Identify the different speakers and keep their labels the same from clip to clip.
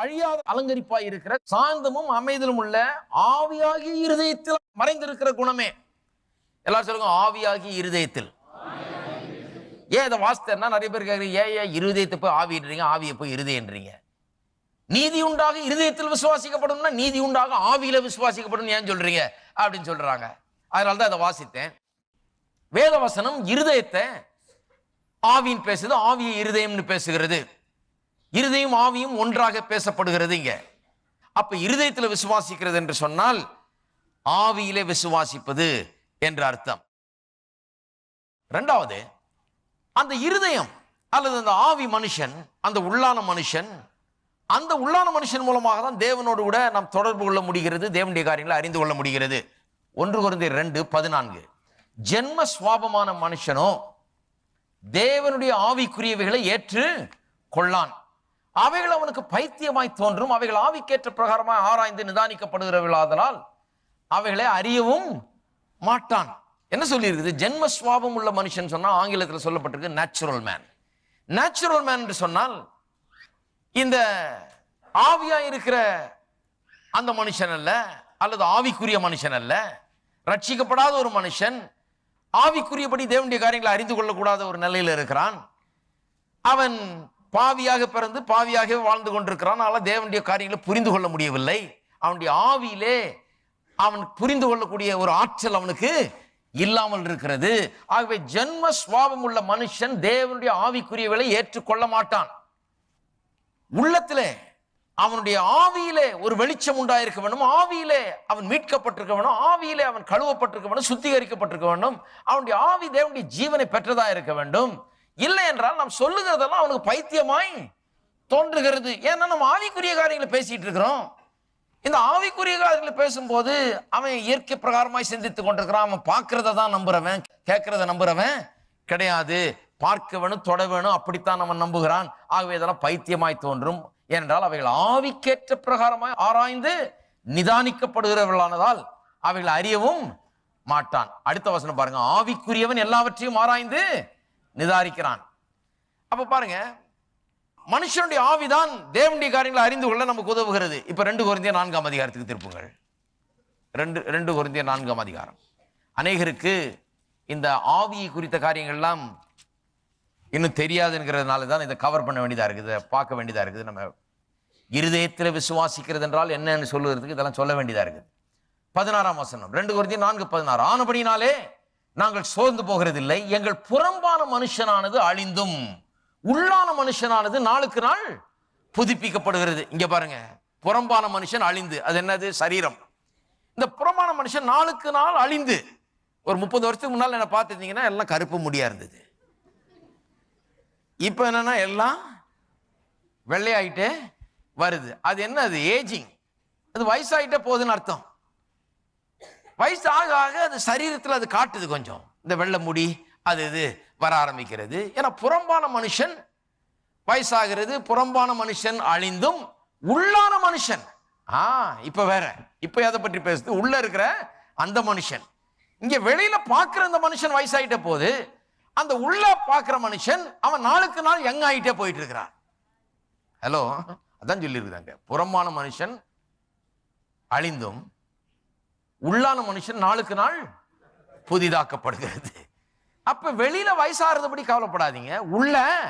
Speaker 1: அழியாத அலங்கரிப்பாய் இருக்கிற சாந்தமும் அமைதலும் உள்ள ஆவியாகி இருதயத்தில் மறைந்திருக்கிற குணமே. எல்லாரும் சொல்லுங்க ஆவியாகி இருதயத்தில். ஏன் இதை வாசித்தேன்னா நிறைய பேர் கேட்குறீங்க ஏன் ஏன் இருதயத்தை போய் ஆவின்றீங்க ஆவியை போய் இருதயன்றீங்க? நீதி உண்டாக இருதயத்தில் விசுவாசிக்கப்படும்னா நீதி உண்டாக ஆவியில விசுவாசிக்கப்படும் ஏன் சொல்றீங்க? அப்படின்னு சொல்றாங்க. அதனால தான் இதை வாசித்தேன். வேதவசனம் இருதயத்தை ஆவின்னு பேசுது ஆவியை இருதயம்னு பேசுகிறது. இருதயம் ஆவியும் ஒன்றாக பேசப்படுகிறது இங்க. அப்ப இருதயத்தில் விசுவாசிக்கிறது என்று சொன்னால் ஆவியிலே விசுவாசிப்பது என்று அர்த்தம். ரெண்டாவது அந்த இருதயம் அல்லது அந்த ஆவி மனுஷன் அந்த உள்ளான மனுஷன் அந்த உள்ளான மனுஷன் மூலமாக தான் தேவனோடு கூட நாம் தொடர்பு கொள்ள முடிகிறது தேவனுடைய காரியங்களை அறிந்து கொள்ள முடிகிறது. ஒன்று குறைந்த ரெண்டு பதினான்கு. ஜென்ம சுவாபமான மனுஷனோ தேவனுடைய ஆவிக்குரியவைகளை ஏற்று கொள்ளான். அவைகள் அவனுக்கு பைத்தியமாய் தோன்றும். அவைகள் ஆவிக்கேற்ற பிரகாரமாய் ஆராய்ந்து நிதானிக்கப்படுகிறவர்களாதலால் அவைகளை அறியவும் மாட்டான். என்ன சொல்லியிருக்குது? ஜென்ம சுவாபம் உள்ள மனுஷன் சொன்னா ஆங்கிலத்தில் சொல்லப்பட்டிருக்கு நேச்சுரல் மேன் நேச்சுரல் மேன் என்று சொன்னால் இந்த ஆவியா இருக்கிற அந்த மனுஷன் அல்ல அல்லது ஆவிக்குரிய மனுஷன் அல்ல ரட்சிக்கப்படாத ஒரு மனுஷன் ஆவிக்குரியபடி தேவனுடைய காரியங்களை அறிந்து கொள்ளக்கூடாத ஒரு நிலையில் இருக்கிறான். அவன் பாவியாக பிறந்து பாவியாகவே வாழ்ந்து கொண்டிருக்கிறான். ஆனால் தேவனுடைய காரியங்களை புரிந்து கொள்ள முடியவில்லை. அவனுடைய ஆவியிலே அவன் புரிந்து கொள்ளக்கூடிய ஒரு ஆற்றல் அவனுக்கு இல்லாமல் இருக்கிறது. ஆகவே ஜென்ம சுவாபம் உள்ள மனுஷன் தேவனுடைய ஆவிக்குரியவளை ஏற்றுக்கொள்ள மாட்டான். உள்ளத்திலே அவனுடைய ஆவியிலே ஒரு வெளிச்சம் உண்டாயிருக்க வேண்டும். ஆவியிலே அவன் மீட்கப்பட்டிருக்க வேண்டும். ஆவியிலே அவன் கழுவப்பட்டிருக்க வேண்டும். சுத்திகரிக்கப்பட்டிருக்க வேண்டும். அவனுடைய ஆவி தேவனுடைய ஜீவனை பெற்றதாக இருக்க வேண்டும். இல்லை என்றால் நாம் சொல்லுகிறதெல்லாம் அவனுக்கு பைத்தியமாய் தோன்றுகிறது. ஏன்னா நம்ம ஆவிக்குரிய காரியங்களை பேசிட்டு இருக்கிறோம். இந்த ஆவிக்குரிய காரியங்களை பேசும்போது அவன் இயற்கை பிரகாரமாய் சிந்தித்துக் கொண்டிருக்கிறான். அவன் பார்க்கறத தான் நம்புறவன். கேட்கறத நம்புறவன் கிடையாது. பார்க்க வேணும் தொட வேணும் அப்படித்தான் அவன் நம்புகிறான். ஆகவே இதெல்லாம் பைத்தியமாய் தோன்றும். ஏனென்றால் அவைகள் ஆவிக்கேற்ற பிரகாரமாய் ஆராய்ந்து நிதானிக்கப்படுகிறவர்களானதால் அவைகளை அறியவும் மாட்டான். அடுத்த வசனம் பாருங்க. ஆவிக்குரியவன் எல்லாவற்றையும் ஆராய்ந்து நிதாரிக்கிறான். அப்ப பாருங்க மனுஷனுடைய ஆவிதான் தேவனுடைய காரியங்களை அறிந்து கொள்ள நமக்கு உதவுகிறது. இப்ப ரெண்டு குறைந்திய நான்காம் அதிகாரத்துக்கு திருப்புங்கள். ரெண்டு ரெண்டு குறைந்திய நான்காம் அதிகாரம். அநேகருக்கு இந்த ஆவியை குறித்த காரியங்கள்லாம் இன்னும் தெரியாதுங்கிறதுனால தான் இதை கவர் பண்ண வேண்டியதா இருக்குது பார்க்க வேண்டியதா இருக்குது. நம்ம இருதயத்தில் விசுவாசிக்கிறது என்றால் என்னன்னு சொல்லுறதுக்கு இதெல்லாம் சொல்ல வேண்டியதா இருக்குது. பதினாறாம் வசனம் ரெண்டு குறைந்தி நான்கு பதினாறு. ஆனபடினாலே நாங்கள் சோர்ந்து போகிறதில்லை. எங்கள் புறம்பான மனுஷனானது அழிந்தும் உள்ளான மனுஷனானது நாளுக்கு நாள் புதுப்பிக்கப்படுகிறது. இங்க பாருங்க. புறம்பான மனுஷன் அழிந்து. அது என்னது? சரீரம். இந்த புறம்பான மனுஷன் நாளுக்கு நாள் அழிந்து. ஒரு முப்பது வருஷத்துக்கு முன்னால் என்ன பார்த்துருந்தீங்கன்னா எல்லாம் கருப்பு முடியா இருந்தது. இப்போ என்னன்னா எல்லாம் வெள்ளையாயிட்டே வருது. அது என்ன அது ஏஜிங் அது வயசாயிட்டே போகுதுன்னு அர்த்தம். வயசு ஆக ஆக அது சரீரத்தில் அது காட்டுது கொஞ்சம். இந்த வெள்ளை முடி அது இது வர ஆரம்பிக்கிறது. ஏன்னா புறம்பான மனுஷன் வயசாகிறது புறம்பான மனுஷன் அழிந்தும் உள்ளான மனுஷன். ஆ இப்ப வேற. இப்ப எதை பற்றி பேசுது? உள்ள இருக்கிற அந்த மனுஷன். இங்க வெளியில பார்க்கிற அந்த மனுஷன் வயசாயிட்ட போது அந்த உள்ள பார்க்கிற மனுஷன் அவன் நாளுக்கு நாள் யங் ஆகிட்டே போயிட்டு இருக்கிறான் ஹலோ அதான் சொல்லியிருக்காங்க புறம்பான மனுஷன் அழிந்தும் உள்ளான மனுஷன் நாளுக்கு நாள் புதிதாக்கப்படுகிறது. அப்ப வெளியில வயசாகிறதுபடி கவலைப்படாதீங்க. உள்ள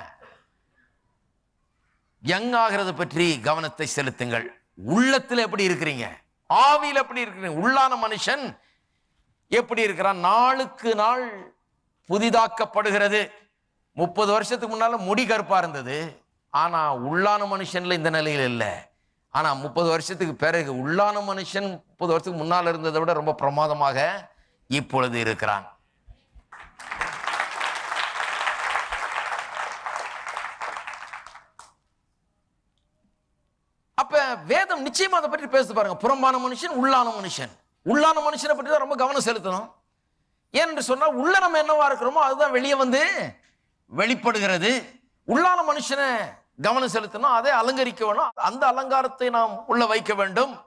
Speaker 1: யங் ஆகிறது பற்றி கவனத்தை செலுத்துங்கள். உள்ளத்தில் எப்படி இருக்கிறீங்க? ஆவியில் எப்படி இருக்கிறீங்க? உள்ளான மனுஷன் எப்படி இருக்கிறான்? நாளுக்கு நாள் புதிதாக்கப்படுகிறது. முப்பது வருஷத்துக்கு முன்னால முடி கருப்பா இருந்தது. ஆனா உள்ளான மனுஷன்ல இந்த நிலையில் இல்லை. ஆனால் முப்பது வருஷத்துக்கு பிறகு உள்ளான மனுஷன் முப்பது வருஷத்துக்கு முன்னால் இருந்ததை விட ரொம்ப பிரமாதமாக இப்பொழுது இருக்கிறான். அப்ப வேதம் நிச்சயமா அதை பற்றி பேசுது பாருங்க. புறம்பான மனுஷன் உள்ளான மனுஷன். உள்ளான மனுஷனை பற்றி தான் ரொம்ப கவனம் செலுத்தணும். ஏனென்று சொன்னால் உள்ள நம்ம என்னவா இருக்கிறோமோ அதுதான் வெளியே வந்து வெளிப்படுகிறது. உள்ளான மனுஷனை கவனம் செலுத்தணும் அதை அலங்கரிக்க வேணும். அந்த அலங்காரத்தை நாம் உள்ள வைக்க வேண்டும்.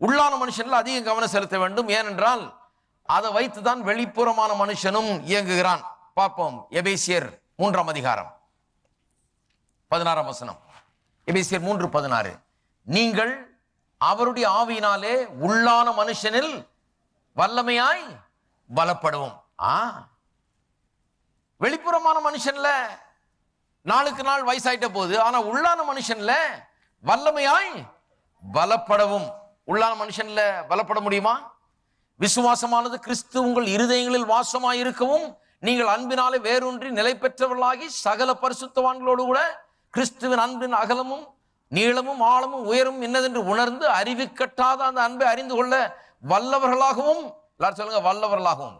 Speaker 1: உள்ளான மனுஷன்ல அதிகம் கவனம் செலுத்த வேண்டும். ஏனென்றால் அதை வைத்து தான் வெளிப்புறமான மனுஷனும் இயங்குகிறான். பார்ப்போம் எபேசியர் மூன்றாம் அதிகாரம். பதினாறாம் வசனம். எபேசியர் மூன்று பதினாறு. நீங்கள் அவருடைய ஆவியினாலே உள்ளான மனுஷனில் வல்லமையாய் பலப்படுவோம். ஆ வெளிப்புறமான மனுஷன்ல நாளுக்கு நாள் வயசாயிட்ட போகுது ஆனா உள்ளான மனுஷன்ல வல்லமையாய் பலப்படவும். உள்ளான மனுஷன்ல பலப்பட முடியுமா? விசுவாசமானது கிறிஸ்து உங்கள் இருதயங்களில் வாசமாய் இருக்கவும் நீங்கள் அன்பினாலே வேரூன்றி நிலை பெற்றவர்களாகி சகல பரிசுத்தவான்களோடு கூட கிறிஸ்துவின் அன்பின் அகலமும் நீளமும் ஆழமும் உயரும் என்னதென்று உணர்ந்து அறிவு கட்டாத அந்த அன்பை அறிந்து கொள்ள வல்லவர்களாகவும் எல்லாரும் சொல்லுங்க வல்லவர்களாகவும்.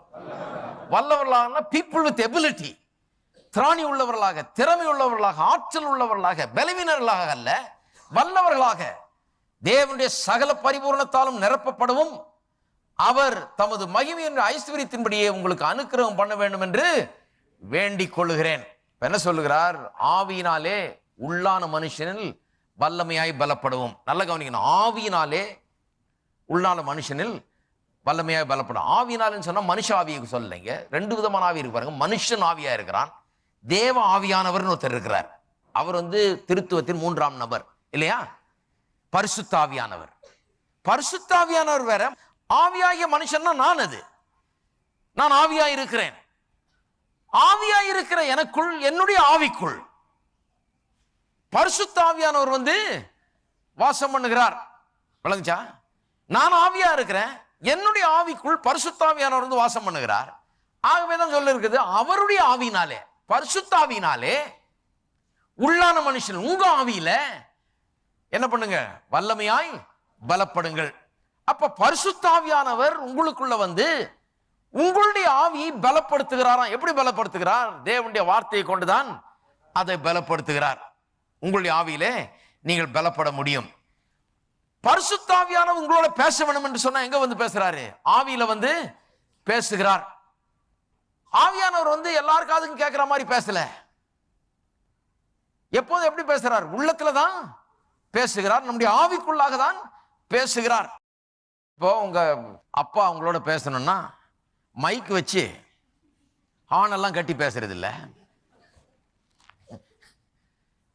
Speaker 1: வல்லவர்களாக பீப்புள் வித் எபிலிட்டி திராணி உள்ளவர்களாக திறமை உள்ளவர்களாக ஆற்றல் உள்ளவர்களாக பலவீனர்களாக அல்ல வல்லவர்களாக தேவனுடைய சகல பரிபூரணத்தாலும் நிரப்பப்படவும் அவர் தமது மகிமையின் ஐஸ்வர்யத்தின்படியே உங்களுக்கு அனுக்கிரகம் பண்ண வேண்டும் என்று வேண்டிக் கொள்ளுகிறேன். என்ன சொல்லுகிறார்? ஆவியினாலே உள்ளான மனுஷனில் வல்லமையாய் பலப்படவும். நல்ல கவனிக்கணும். ஆவியினாலே உள்ளான மனுஷனில் வல்லமையாக பலப்படும். ஆவினாலுன்னு சொன்னால் மனுஷ ஆவியை சொல்லலைங்க. ரெண்டு விதமான ஆவி இருக்கு பாருங்க. மனுஷன் ஆவியா இருக்கிறான். தேவ ஆவியானவர்னு ஒருத்தர் இருக்கிறார். அவர் வந்து திருத்துவத்தின் மூன்றாம் நபர். இல்லையா? பரிசுத்தாவியானவர். பரிசுத்தாவியானவர் வேற. ஆவியாகிய மனுஷன்னா நான் அது. நான் ஆவியா இருக்கிறேன். ஆவியா இருக்கிற எனக்குள் என்னுடைய ஆவிக்குள். பரிசுத்தாவியானவர் வந்து வாசம் பண்ணுகிறார். விளங்குச்சா? நான் ஆவியா இருக்கிறேன். என்னுடைய ஆவிக்குள் பரிசுத்தாவியானவர் வந்து வாசம் பண்ணுகிறார். ஆகவே தான் சொல்ல இருக்குது அவருடைய ஆவினாலே பரிசுத்தாவினாலே உள்ளான மனுஷன் உங்க ஆவியில என்ன பண்ணுங்க? வல்லமையாய் பலப்படுங்கள். அப்ப பரிசுத்தாவியானவர் உங்களுக்குள்ள வந்து உங்களுடைய ஆவியை பலப்படுத்துகிறாராம். எப்படி பலப்படுத்துகிறார்? தேவனுடைய வார்த்தையை கொண்டுதான் அதை பலப்படுத்துகிறார். உங்களுடைய ஆவியிலே நீங்கள் பலப்பட முடியும். பரிசுத்தாவியானவர் உங்களோட பேச வேணும் என்று சொன்னா எங்க வந்து பேசுறாரு? ஆவியில வந்து பேசுகிறார். ஆவியானவர் வந்து எல்லாருக்காதுக்கும் கேட்குற கேட்கிற மாதிரி பேசல. எப்போது எப்படி பேசுறார்? உள்ளத்துல தான் பேசுகிறார். நம்முடைய ஆவிக்குள்ளாக தான் பேசுகிறார். இப்போ உங்க அப்பா அவங்களோட பேசணும்னா மைக் வச்சு ஆணெல்லாம் கட்டி பேசுறது இல்லை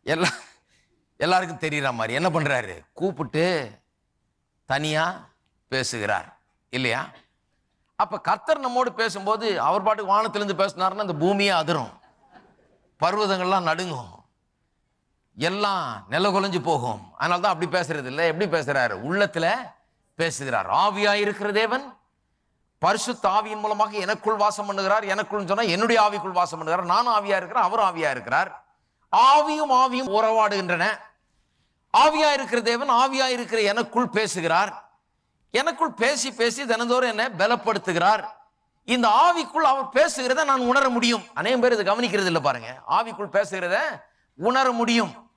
Speaker 1: எல்லா எல்லாருக்கும் தெரியுற மாதிரி. என்ன பண்றாரு? கூப்பிட்டு தனியா பேசுகிறார். இல்லையா? அப்ப கர்த்தர் நம்மோடு பேசும்போது அவர் பாட்டுக்கு வானத்திலிருந்து பேசினாருன்னா அந்த பூமியே அதிரும். பர்வதங்கள்லாம் நடுங்கும். எல்லாம் நில குலைஞ்சு போகும். அதனால தான் அப்படி பேசுறது இல்லை. எப்படி பேசுறாரு? உள்ளத்துல பேசுகிறார். ஆவியாக இருக்கிற தேவன் பரிசு ஆவியின் மூலமாக எனக்குள் வாசம் பண்ணுகிறார். எனக்குள் சொன்னா என்னுடைய ஆவிக்குள் வாசம் பண்ணுகிறார். நானும் ஆவியா இருக்கிறேன் அவர் ஆவியா இருக்கிறார். ஆவியும் ஆவியும் உறவாடுகின்றன. ஆவியா இருக்கிற தேவன் ஆவியா இருக்கிற எனக்குள் பேசுகிறார். எனக்குள் பேசி பேசி தினந்தோறும் என்ன பலப்படுத்துகிறார். இந்த ஆவிக்குள் அவர் பேசுகிறத நான் உணர முடியும். அநேகம் பேர் இதை கவனிக்கிறது இல்லை பாருங்க. ஆவிக்குள் பேசுகிறத உணர முடியும்.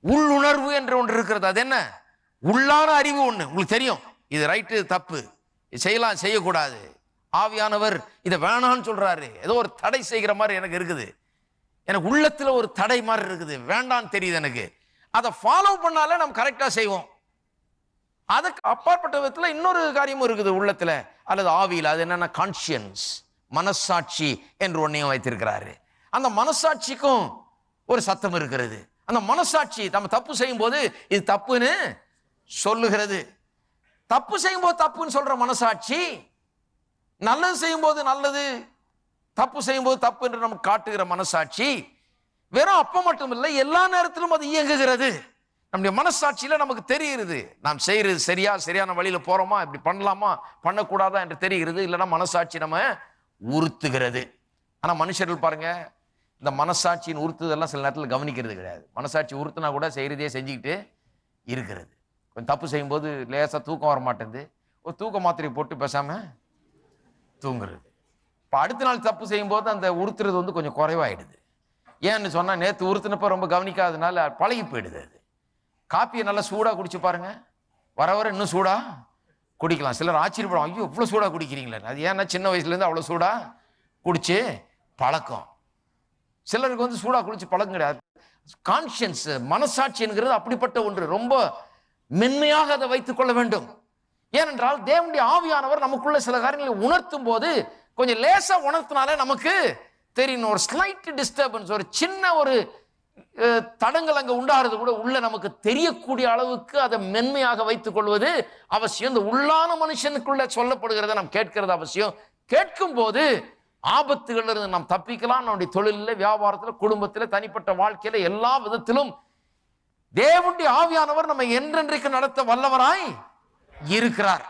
Speaker 1: உள்ளுணர்வு என்று ஒன்று இருக்கிறது. அது என்ன? உள்ளான அறிவு ஒன்று உங்களுக்கு தெரியும். இது ரைட்டு தப்பு. இது செய்யலாம் செய்யக்கூடாது. ஆவியானவர் இதை வேணான்னு சொல்றாரு. ஏதோ ஒரு தடை செய்கிற மாதிரி எனக்கு இருக்குது. எனக்கு உள்ளத்துல ஒரு தடை மாதிரி இருக்குது. வேண்டான்னு தெரியுது எனக்கு. அதை ஃபாலோ பண்ணாலே நம்ம கரெக்டாக செய்வோம். அதுக்கு அப்பாற்பட்ட விதத்தில் இன்னொரு காரியமும் இருக்குது உள்ளத்தில். அல்லது ஆவியில் அது என்னென்னா கான்சியன்ஸ் மனசாட்சி என்று ஒன்றையும் வைத்திருக்கிறாரு. அந்த மனசாட்சிக்கும் ஒரு சத்தம் இருக்கிறது. அந்த மனசாட்சி நம்ம தப்பு செய்யும் போது இது தப்புன்னு சொல்லுகிறது. தப்பு செய்யும் போது தப்புன்னு சொல்ற மனசாட்சி நல்லது செய்யும் போது நல்லது தப்பு செய்யும் போது தப்பு என்று நமக்கு காட்டுகிற மனசாட்சி வெறும் அப்போ மட்டும் இல்லை எல்லா நேரத்திலும் அது இயங்குகிறது. நம்முடைய மனசாட்சியில நமக்கு தெரிகிறது. நாம் செய்யறது சரியா சரியான வழியில போறோமா இப்படி பண்ணலாமா பண்ணக்கூடாதா என்று தெரிகிறது. இல்லைன்னா மனசாட்சி நம்ம உறுத்துகிறது. ஆனா மனுஷர்கள் பாருங்க இந்த மனசாட்சியின் உறுத்துதெல்லாம் சில நேரத்தில் கவனிக்கிறது கிடையாது. மனசாட்சி உறுத்துனா கூட செய்யறதே செஞ்சுக்கிட்டு இருக்கிறது. கொஞ்சம் தப்பு செய்யும்போது லேசாக தூக்கம் வர மாட்டேங்குது. ஒரு தூக்க மாத்திரை போட்டு பேசாம தூங்குறது. இப்போ அடுத்த நாள் தப்பு செய்யும்போது அந்த உறுத்துறது வந்து கொஞ்சம் குறைவாயிடுது. ஏன்னு சொன்னா நேற்று உறுத்துனப்போ ரொம்ப கவனிக்காதனால பழகி போயிடுது அது. காப்பியை நல்லா சூடாக குடிச்சு பாருங்க. வர வர இன்னும் சூடா குடிக்கலாம். சிலர் ஆச்சரியப்படும் ஐயோ இவ்வளோ சூடாக குடிக்கிறீங்களே. அது ஏன்னா சின்ன வயசுலேருந்து அவ்வளோ சூடாக குடிச்சு பழக்கம். சிலருக்கு வந்து சூடாக குடிச்சு பழக்கம் கிடையாது. கான்ஷியன்ஸ் மனசாட்சி என்கிறது அப்படிப்பட்ட ஒன்று. ரொம்ப மென்மையாக அதை வைத்துக் கொள்ள வேண்டும். ஏனென்றால் தேவனுடைய ஆவியானவர் நமக்குள்ள சில காரியங்களை உணர்த்தும் போது கொஞ்சம் லேசாக உணர்த்தினாலே நமக்கு தெரியும். ஒரு ஸ்லைட் டிஸ்டர்பன்ஸ் ஒரு சின்ன ஒரு தடங்கள் அங்கே உண்டாகிறது கூட உள்ள நமக்கு தெரியக்கூடிய அளவுக்கு அதை மென்மையாக வைத்துக் கொள்வது அவசியம். இந்த உள்ளான மனுஷனுக்குள்ள சொல்லப்படுகிறத நாம் கேட்கிறது அவசியம். கேட்கும் போது ஆபத்துகள் இருந்து நாம் தப்பிக்கலாம். நம்முடைய தொழிலில் வியாபாரத்தில் குடும்பத்தில் தனிப்பட்ட வாழ்க்கையில எல்லா விதத்திலும் தேவனுடைய ஆவியானவர் நம்ம என்றென்றைக்கு நடத்த வல்லவராய் இருக்கிறார்.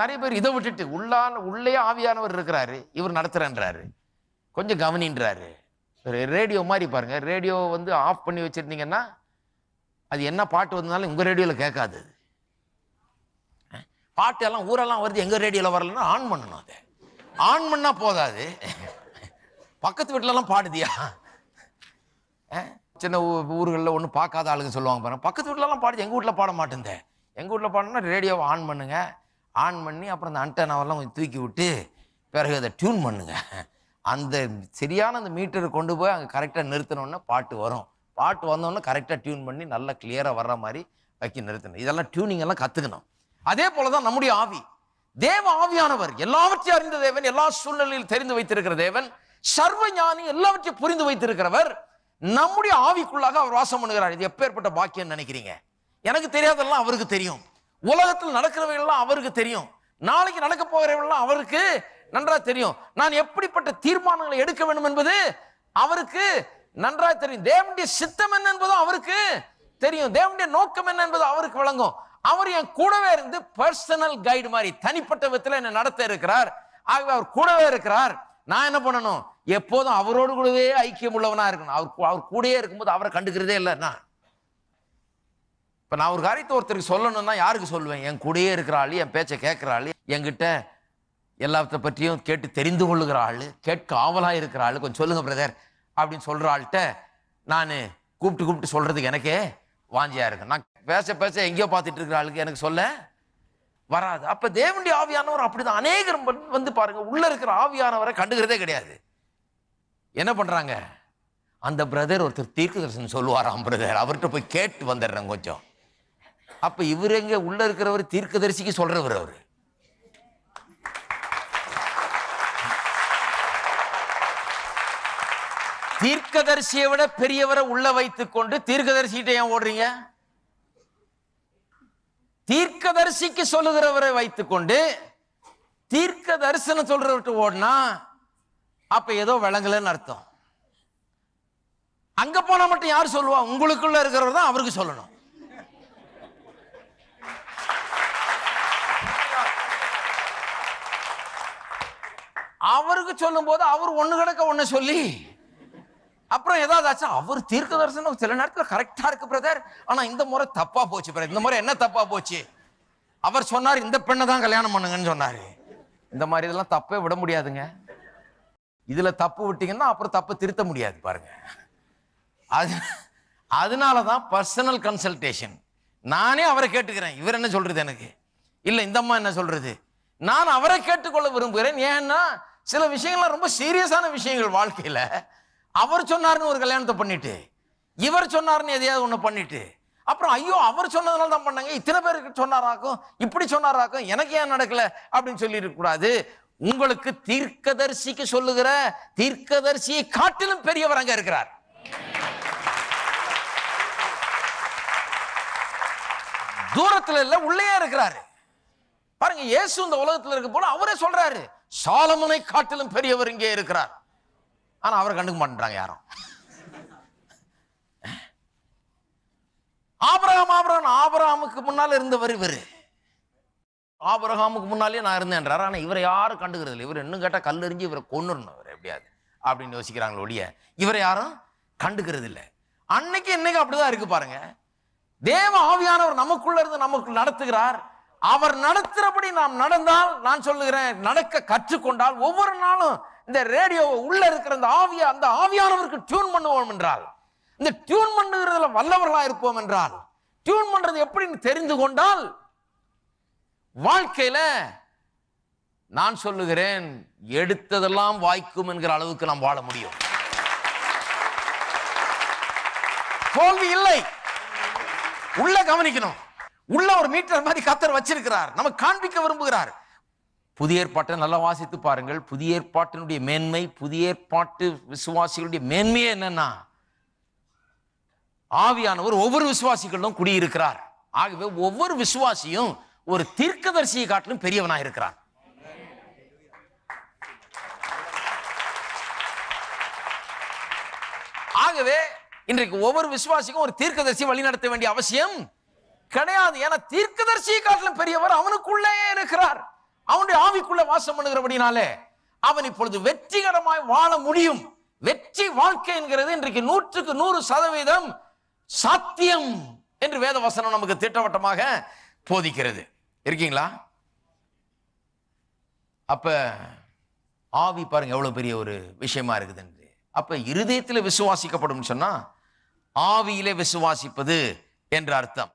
Speaker 1: நிறைய பேர் இதை விட்டுட்டு உள்ளான உள்ளே ஆவியானவர் இருக்கிறாரு. இவர் நடத்துறன்றாரு. கொஞ்சம் கவனின்றாரு. ரேடியோ மாதிரி பாருங்கள் ரேடியோ வந்து ஆஃப் பண்ணி வச்சிருந்தீங்கன்னா அது என்ன பாட்டு வந்தாலும் உங்கள் ரேடியோவில் கேட்காது. அது. பாட்டு எல்லாம் ஊரெல்லாம் வருது எங்கள் ரேடியோவில் வரலன்னா ஆன் பண்ணணும் அதை. ஆன் பண்ணால் போதாது. பக்கத்து வீட்டிலலாம் பாடுதியா? சின்ன ஊர்களில் ஒன்றும் பார்க்காத ஆளுங்க சொல்லுவாங்க பாருங்க. பக்கத்து வீட்டிலலாம் பாடுது எங்கள் வீட்டில் பாட மாட்டேந்தேன் எங்கள் வீட்டில் பாடணும்னா ரேடியோவை ஆன் பண்ணுங்க. ஆன் பண்ணி அப்புறம் அந்த அண்டனாவெல்லாம் கொஞ்சம் தூக்கி விட்டு பிறகு அதை டியூன் பண்ணுங்கள் அந்த சரியான அந்த மீட்டரை கொண்டு போய் அங்கே கரெக்டாக நிறுத்தினோன்னே பாட்டு வரும். பாட்டு வந்தோடனே கரெக்டாக டியூன் பண்ணி நல்லா கிளியராக வர்ற மாதிரி வைக்க நிறுத்தணும் இதெல்லாம் டியூனிங் எல்லாம் கற்றுக்கணும் அதே போல தான் நம்முடைய ஆவி. தேவ ஆவியானவர் எல்லாவற்றையும் அறிந்த தேவன் எல்லா சூழ்நிலையில் தெரிந்து வைத்திருக்கிற தேவன் சர்வ ஞானி எல்லாவற்றையும் புரிந்து வைத்திருக்கிறவர் நம்முடைய ஆவிக்குள்ளாக அவர் வாசம் பண்ணுகிறார். இது எப்பேற்பட்ட பாக்கியம் நினைக்கிறீங்க? எனக்கு தெரியாதெல்லாம் அவருக்கு தெரியும். உலகத்தில் நடக்கிறவைகள்லாம் அவருக்கு தெரியும். நாளைக்கு நடக்க போகிறவெல்லாம் அவருக்கு நன்றா தெரியும். நான் எப்படிப்பட்ட தீர்மானங்களை எடுக்க வேண்டும் என்பது அவருக்கு நன்றா தெரியும். தேவனுடைய சித்தம் என்ன என்பதும் அவருக்கு தெரியும். தேவனுடைய நோக்கம் என்ன என்பது அவருக்கு வழங்கும் அவர் என் கூடவே இருந்து பர்சனல் கைடு மாதிரி தனிப்பட்ட விதத்தில் என்னை நடத்த இருக்கிறார். ஆகவே அவர் கூடவே இருக்கிறார். நான் என்ன பண்ணணும்? எப்போதும் அவரோடு கூடவே ஐக்கியம் உள்ளவனா இருக்கணும். அவர் அவர் கூடயே இருக்கும்போது அவரை கண்டுக்கிறதே இல்லை நான். இப்போ நான் ஒரு காரியத்தை ஒருத்தருக்கு சொல்லணும்னா யாருக்கு சொல்லுவேன்? என் கூடயே இருக்கிறாளி என் பேச்சை கேட்கிற ஆளு என்கிட்ட எல்லாத்த பற்றியும் கேட்டு தெரிந்து கொள்ளுகிற ஆளு கேட்க ஆவலாக இருக்கிற ஆளு கொஞ்சம் சொல்லுங்கள் பிரதர் அப்படின்னு சொல்கிற ஆள்கிட்ட நான் கூப்பிட்டு கூப்பிட்டு சொல்கிறதுக்கு எனக்கே வாஞ்சியாக இருக்கு. நான் பேச பேச எங்கேயோ பார்த்துட்டு இருக்கிற ஆளுக்கு எனக்கு சொல்ல வராது. அப்போ தேவனுடைய ஆவியானவர் அப்படிதான். அநேகர் வந்து- பாருங்கள் உள்ளே இருக்கிற ஆவியானவரை கண்டுக்கிறதே கிடையாது. என்ன பண்ணுறாங்க அந்த பிரதர் ஒருத்தர் தீர்க்க தரிசனம் சொல்லுவாராம் பிரதர் அவர்கிட்ட போய் கேட்டு வந்துடுறேன் கொஞ்சம். அப்போ இவர் எங்கே உள்ளே இருக்கிறவர் தீர்க்கதரிசிக்கு சொல்கிறவர் அவர். தீர்க்கதரிசியை விட பெரியவரை உள்ள வைத்துக் கொண்டு தீர்க்கதரிசிகிட்ட ஏன் ஓடுறீங்க? தீர்க்கதரிசிக்கு சொல்லுகிறவரை வைத்துக்கொண்டு தீர்க்க தரிசனம் சொல்றவர்கிட்ட ஓடினா அப்ப ஏதோ விளங்கலன்னு அர்த்தம். அங்க போனா மட்டும் யார் சொல்லுவா? உங்களுக்குள்ள இருக்கிறவர் தான் அவருக்கு சொல்லணும். அவருக்கு சொல்லும் போது அவர் ஒன்று கிடக்க ஒன்று சொல்லி அப்புறம் ஏதாவது ஆச்சு? அவர் தீர்க்க தரிசனம் சில நேரத்தில் கரெக்டாக இருக்கு பிரதர் ஆனால் இந்த முறை தப்பாக போச்சு பிரதர் இந்த முறை என்ன தப்பாக போச்சு? அவர் சொன்னார் இந்த பெண்ணை தான் கல்யாணம் பண்ணுங்கன்னு சொன்னார். இந்த மாதிரி இதெல்லாம் தப்பே விட முடியாதுங்க. இதில் தப்பு விட்டீங்கன்னா அப்புறம் தப்பை திருத்த முடியாது பாருங்க. அது அதனால தான் பர்சனல் கன்சல்டேஷன் நானே அவரை கேட்டுக்கிறேன். இவர் என்ன சொல்றது எனக்கு? இல்லை இந்த அம்மா என்ன சொல்றது? நான் அவரை கேட்டுக்கொள்ள விரும்புகிறேன். ஏன்னா சில விஷயங்கள்லாம் ரொம்ப சீரியஸான விஷயங்கள் வாழ்க்கையில். அவர் சொன்னார்னு ஒரு கல்யாணத்தை பண்ணிட்டு இவர் சொன்னார்னு எதையாவது ஒண்ணு பண்ணிட்டு அப்புறம் ஐயோ அவர் சொன்னதுனால தான் பண்ணாங்க. இத்தனை பேருக்கு சொன்னாராக்கும் இப்படி சொன்னாராக்கும் எனக்கு ஏன் நடக்கல அப்படின்னு சொல்லியிருக்கக்கூடாது உங்களுக்கு தீர்க்கதரிசிக்கு சொல்லுகிற தீர்க்கதரிசியை காட்டிலும் பெரியவர் அங்க இருக்கிறார். தூரத்துல இல்ல உள்ளே இருக்கிறாரு. பாருங்க இயேசு இந்த உலகத்துல இருக்க போல அவரே சொல்றாரு சாலமனை காட்டிலும் பெரியவர் இங்கே இருக்கிறார். ஆனா அவரை கண்டுக்க மாட்டேன்றாங்க யாரும். ஆபரகம் ஆபரகம் ஆபரகாமுக்கு முன்னால் இருந்தவர் இவரு. ஆபரகாமுக்கு முன்னாலே நான் இருந்தேன்றார். ஆனா இவரை யாரும் கண்டுக்கிறது இல்லை. இவர் இன்னும் கேட்டால் கல்லெறிஞ்சு இவரை கொன்னுடணும் இவர் எப்படியாது அப்படின்னு யோசிக்கிறாங்களோ ஒழிய இவரை யாரும் கண்டுக்கிறது இல்லை. அன்னைக்கு இன்னைக்கு அப்படிதான் இருக்கு பாருங்க. தேவ ஆவியானவர் நமக்குள்ள இருந்து நமக்கு நடத்துகிறார். அவர் நடத்துறபடி நாம் நடந்தால் நான் சொல்லுகிறேன் நடக்க கற்றுக்கொண்டால் ஒவ்வொரு நாளும் இந்த ரேடியோ உள்ள இருக்கிற அந்த ஆவிய அந்த ஆவியானவருக்கு டியூன் பண்ணுவோம் என்றால் இந்த டியூன் பண்ணுகிறதுல வல்லவர்களா இருப்போம் என்றால் டியூன் பண்றது எப்படின்னு தெரிந்து கொண்டால் வாழ்க்கையில நான் சொல்லுகிறேன் எடுத்ததெல்லாம் வாய்க்கும் என்கிற அளவுக்கு நாம் வாழ முடியும். தோல்வி இல்லை. உள்ள கவனிக்கணும். உள்ள ஒரு மீட்டர் மாதிரி கத்தர் வச்சிருக்கிறார். நமக்கு காண்பிக்க விரும்புகிறார். புதிய ஏற்பாட்டை நல்லா வாசித்து பாருங்கள். புதிய ஏற்பாட்டினுடைய மேன்மை புதிய ஏற்பாட்டு விசுவாசிகளுடைய மேன்மையே என்னன்னா ஆவியானவர் ஒவ்வொரு விசுவாசிகளிலும் குடியிருக்கிறார். ஆகவே ஒவ்வொரு விசுவாசியும் ஒரு தீர்க்கதரிசியை காட்டிலும் பெரியவனாக இருக்கிறான். ஆகவே இன்றைக்கு ஒவ்வொரு விசுவாசிக்கும் ஒரு தீர்க்கதரிசி வழி நடத்த வேண்டிய அவசியம் கிடையாது. ஏன்னா தீர்க்கதரிசியை காட்டிலும் பெரியவர் அவனுக்குள்ளே இருக்கிறார். அவனுடைய ஆவிக்குள்ள வாசம் பண்ணுகிறபடினாலே அவன் இப்பொழுது வெற்றிகரமாய் வாழ முடியும். வெற்றி வாழ்க்கை என்கிறது இன்றைக்கு நூற்றுக்கு நூறு சதவீதம் சாத்தியம் என்று வேத வசனம் நமக்கு திட்டவட்டமாக போதிக்கிறது. இருக்கீங்களா? அப்ப ஆவி பாருங்க எவ்வளவு பெரிய ஒரு விஷயமா இருக்குதுன்னு அப்ப இருதயத்தில் விசுவாசிக்கப்படும் சொன்னா ஆவியிலே விசுவாசிப்பது என்ற அர்த்தம்.